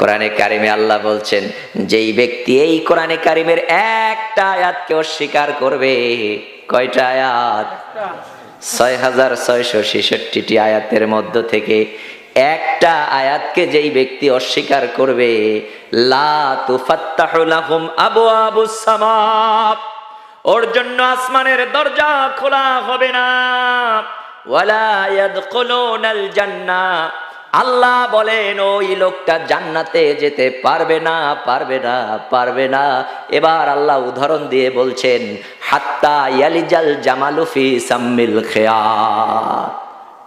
কোরআনে কারিমে আল্লাহ বলছেন, যেই ব্যক্তি এই কোরআনে কারিমের একটা আয়াতকে অস্বীকার করবে, কয়টা আয়াত? ছয় হাজার ছয়শো ছেষট্টিটি আয়াতের মধ্য থেকে একটা আয়াতকে যেই ব্যক্তি অস্বীকার করবে, লা লাহুম আবওয়াবুস সামা ওর জন্য আসমানের দরজা খোলা হবে না। ওয়ালা ইয়াদখুলুনাল জান্নাহ। আল্লাহ বলেন, ওই লোকটা জান্নাতে যেতে পারবে না পারবে না পারবে না। এবার আল্লাহ উদাহরণ দিয়ে বলছেন, হাত্তা ইয়ালিজাল জামালুফি সাম্মিল খেয়া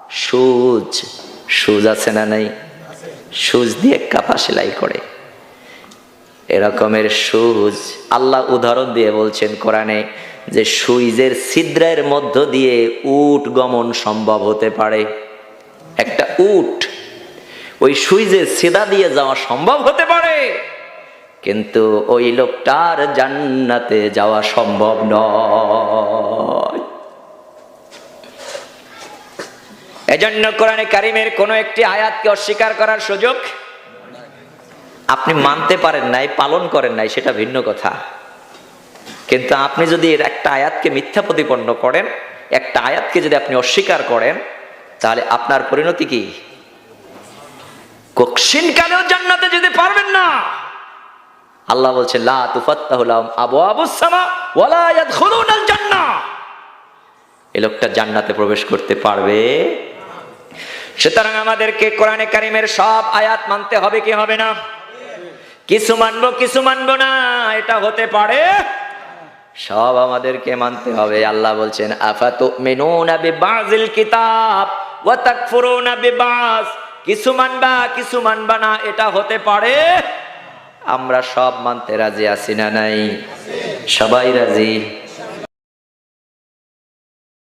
সুজ সুজ আছে না নাই? সুজ দিয়ে কাপা সেলাই করে। এরকমের সুজ আল্লাহ উদাহরণ দিয়ে বলছেন কোরআনে যে সুইজের ছিদ্রের মধ্য দিয়ে উট গমন সম্ভব হতে পারে। একটা উট ওই সুইজের সেদা দিয়ে যাওয়া সম্ভব হতে পারে। কিন্তু ওই লোকটার জান্নাতে যাওয়া সম্ভব নয়। এজন্য কোরআনে কারিমের কোনো একটি আয়াতকে অস্বীকার করার সুযোগ আপনি মানতে পারেন নাই, পালন করেন নাই, সেটা ভিন্ন কথা। কিন্তু আপনি যদি এর একটা আয়াতকে মিথ্যা প্রতিপন্ন করেন, একটা আয়াতকে যদি আপনি অস্বীকার করেন, তাহলে আপনার পরিণতি কি? কক্ষিন জান্নাতে যেতে পারবেন না। আল্লাহ বলছে এই লোকটা জান্নাতে প্রবেশ করতে পারবে? সুতরাং আমাদেরকে কোরআনে কারিমের সব আয়াত মানতে হবে কি হবে না? কিছু মানবো কিছু মানবো না, এটা হতে পারে। সব আমাদেরকে মানতে হবে। আল্লাহ বলছেন আফাতু মিনুনা বিবাযিল কিতাব ওয়া তাকফুরুনা বিবাজ কিছু মানবা কিছু মানবা না, এটা হতে পারে। আমরা সব মানতে রাজি আছি না নাই? সবাই রাজি?